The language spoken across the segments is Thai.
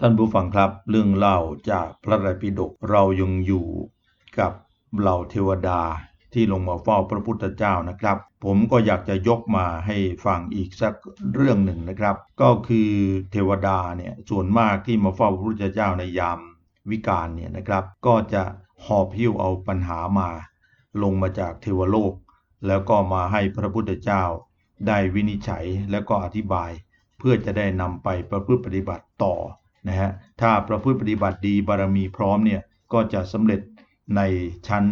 ท่านผู้ฟังครับเรื่องเล่าจากพระไตรปิฎกเรายังอยู่กับเหล่าเทวดาที่ลงมาเฝ้าพระพุทธเจ้านะครับ ผมก็อยากจะยกมาให้ฟังอีกสักเรื่องหนึ่งนะครับ ก็คือเทวดาเนี่ยส่วนมากที่มาเฝ้าพระพุทธเจ้าในยามวิกาลเนี่ยนะครับ ก็จะหอบหิ้วเอาปัญหามา ลงมาจากเทวโลก แล้วก็มาให้พระพุทธเจ้า ได้วินิจฉัยแล้วก็อธิบาย เพื่อจะได้นำไปประพฤติปฏิบัติต่อ นะฮะถ้าประพฤติปฏิบัติดีบารมีพร้อมเนี่ยก็จะสำเร็จในชั้น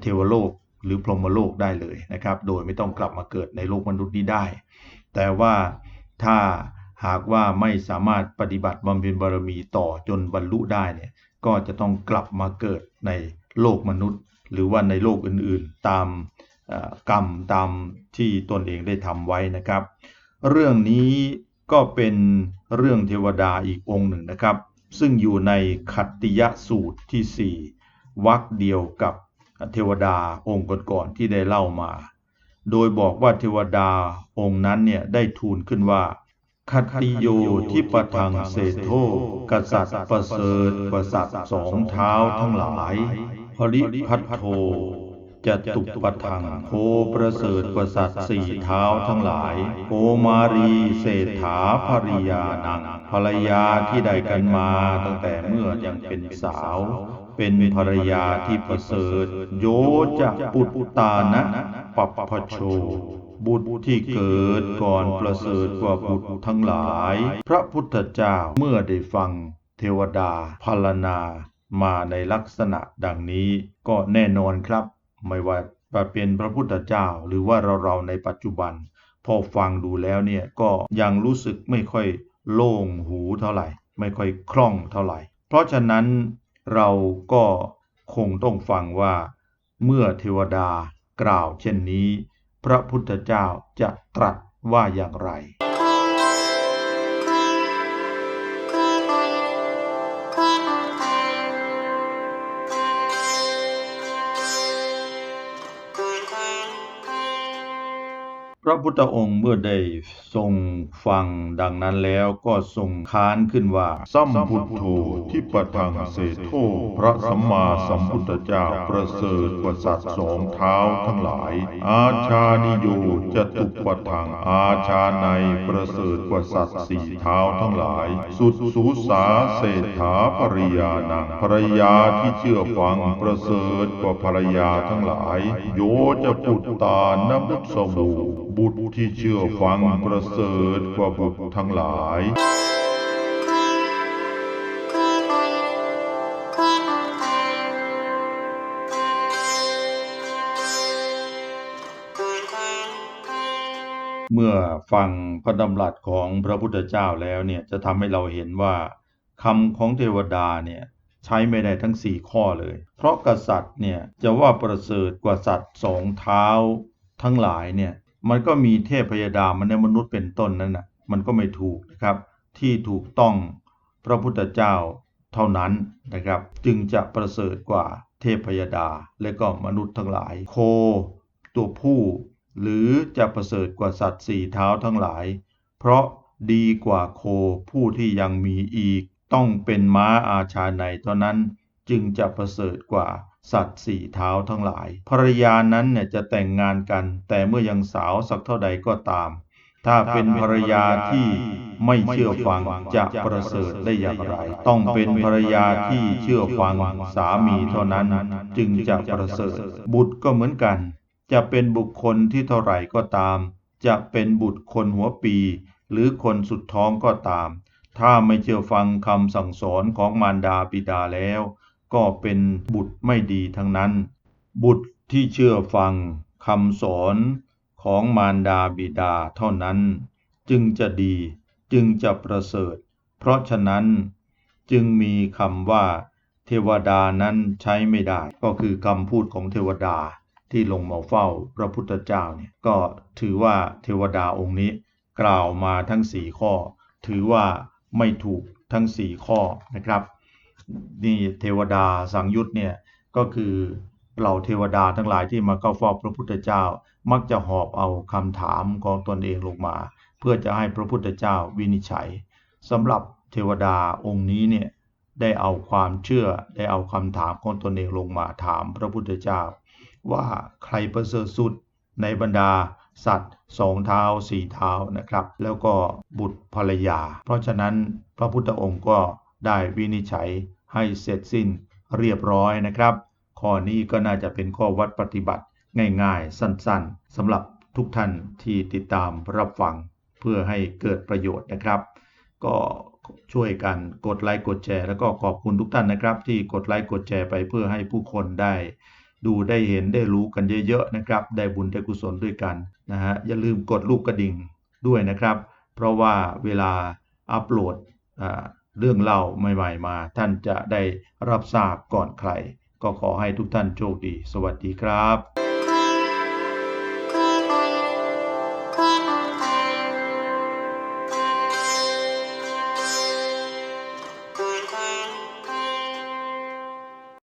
เทวโลกหรือพรหมโลกได้เลยนะครับ โดยไม่ต้องกลับมาเกิดในโลกมนุษย์นี้ได้ แต่ว่าถ้าหากว่าไม่สามารถปฏิบัติบำเพ็ญบารมีต่อจนบรรลุได้เนี่ยก็จะต้องกลับมาเกิดในโลกมนุษย์ หรือว่าในโลกอื่นๆ ตามกรรมตามที่ตนเองได้ทำไว้นะครับ เรื่องนี้ ก็เป็นเรื่องเทวดาอีกองค์หนึ่งนะครับ ซึ่งอยู่ในขัตติยสูตรที่ 4วรรคเดียวกับเทวดาองค์ก่อนๆที่ได้เล่ามา โดยบอกว่าเทวดาองค์นั้นเนี่ยได้ทูลขึ้นว่าคัตติโยที่ปทังเศธโธกษัตริย์ประเสริฐกษัตริย์สองเท้าทั้งหลายพริพัทโท จะตุปทังโคประเสริฐกษัตรสี่เท้าทั้งหลายโกมารีเศรษฐาภริยานังภรรยาที่ได้กันมาตั้งแต่เมื่อยังเป็นสาว เป็นภรรยาที่ประเสริฐ โยจะปุตตานะปัปพโชบุตรที่เกิดก่อนประเสริฐกว่าบุตรทั้งหลาย พระพุทธเจ้าเมื่อได้ฟัง เทวดาพรรณนามาในลักษณะดังนี้ก็แน่นอนครับ ไม่ว่าจะเป็นพระพุทธเจ้าหรือว่าเราๆในปัจจุบัน พอฟังดูแล้วเนี่ยก็ยังรู้สึกไม่ค่อยโล่งหูเท่าไหร่ ไม่ค่อยคล่องเท่าไหร่ เพราะฉะนั้นเราก็คงต้องฟังว่า เมื่อเทวดากล่าวเช่นนี้ พระพุทธเจ้าจะตรัสว่าอย่างไร ระพุทธองค์เมื่อได้ทรงฟังดังนั้นแล้วก็ทรงค้านขึ้นว่าสัมพุทโธที่ปะทังเศโธพระสัมมาสัมพุทธเจ้าประเสริฐกว่าสัตว์สองเท้าทั้งหลาย อาชานิโยจะตุปทังอาชาในประเสริฐกว่าสัตว์สี่เท้าทั้งหลาย สุดสูสาเศรษฐาภริยานังภรรยาที่เชื่อฟังประเสริฐกว่าภรรยาทั้งหลาย โยจะปุตตานมุตสบูบุตรที่เชื่อฟังประเสริฐกว่าบุตรทั้งหลายเมื่อฟังพระดำรัสของพระพุทธเจ้าแล้วเนี่ยจะทำให้เราเห็นว่าคำของเทวดาเนี่ยใช้ไม่ได้ทั้งสี่ข้อเลย เพราะกษัตริย์เนี่ยจะว่าประเสริฐกว่าสัตว์สองเท้าทั้งหลายเนี่ย มันก็มีเทพพยดามันในมนุษย์เป็นต้นนั่นน่ะมันก็ไม่ถูกนะครับ ที่ถูกต้องพระพุทธเจ้าเท่านั้นนะครับ จึงจะประเสริฐกว่าเทพพยดาและก็มนุษย์ทั้งหลาย โค ตัวผู้ หรือจะประเสริฐกว่าสัตว์สี่เท้าทั้งหลาย เพราะดีกว่าโคผู้ที่ยังมีอีก ต้องเป็นม้าอาชาในเท่านั้นจึงจะประเสริฐกว่า สัตว์สี่เท้าทั้งหลาย ภรรยานั้นเนี่ยจะแต่งงานกัน แต่เมื่อยังสาวสักเท่าใดก็ตาม ถ้าเป็นภรรยาที่ไม่เชื่อฟังจะประเสริฐได้อย่างไร ต้องเป็นภรรยาที่เชื่อฟังสามีเท่านั้นจึงจะประเสริฐ บุตรก็เหมือนกัน จะเป็นบุคคลที่เท่าไหร่ก็ตาม จะเป็นบุตรคนหัวปี หรือคนสุดท้องก็ตาม ถ้าไม่เชื่อฟังคำสั่งสอนของมารดาบิดาแล้ว ก็เป็นบุตรไม่ดีทั้งนั้น บุตรที่เชื่อฟังคำสอนของมารดาบิดาเท่านั้น จึงจะดีจึงจะประเสริฐ เพราะฉะนั้นจึงมีคำว่า เทวดานั้นใช้ไม่ได้ ก็คือคำพูดของเทวดาที่ลงมาเฝ้าพระพุทธเจ้าเนี่ยก็ถือว่าเทวดาองค์นี้ กล่าวมาทั้งสี่ข้อ ถือว่าไม่ถูกทั้งสี่ข้อนะครับ นี่เทวดาสังยุตเนี่ยก็คือเหล่าเทวดาทั้งหลายที่มาเข้าเฝ้าพระพุทธเจ้า มักจะหอบเอาคำถามของตนเองลงมา เพื่อจะให้พระพุทธเจ้าวินิจฉัยสำหรับเทวดาองค์นี้เนี่ยได้เอาความเชื่อได้เอาคำถามของตนเองลงมาถามพระพุทธเจ้า ว่าใครประเสริฐสุดในบรรดาสัตว์สองเท้าสี่เท้านะครับ แล้วก็บุตรภรรยา เพราะฉะนั้นพระพุทธองค์ก็ได้วินิจฉัย ให้เสร็จสิ้นเรียบร้อยนะครับ ข้อนี้ก็น่าจะเป็นข้อวัดปฏิบัติง่ายๆ สั้นๆสำหรับทุกท่านที่ติดตามรับฟังเพื่อให้เกิดประโยชน์นะครับ ก็ช่วยกันกดไลค์กดแชร์แล้วก็ขอบคุณทุกท่านนะครับ ที่กดไลค์กดแชร์ไปเพื่อให้ผู้คนได้ ดูได้เห็นได้รู้กันเยอะๆนะครับ ได้บุญได้กุศลด้วยกันนะฮะอย่าลืมกดลูกกระดิ่งด้วยนะครับ เพราะว่าเวลาอัปโหลด เรื่องเล่าใหม่ๆมา ท่านจะได้รับทราบก่อนใคร ก็ขอให้ทุกท่านโชคดี สวัสดีครับ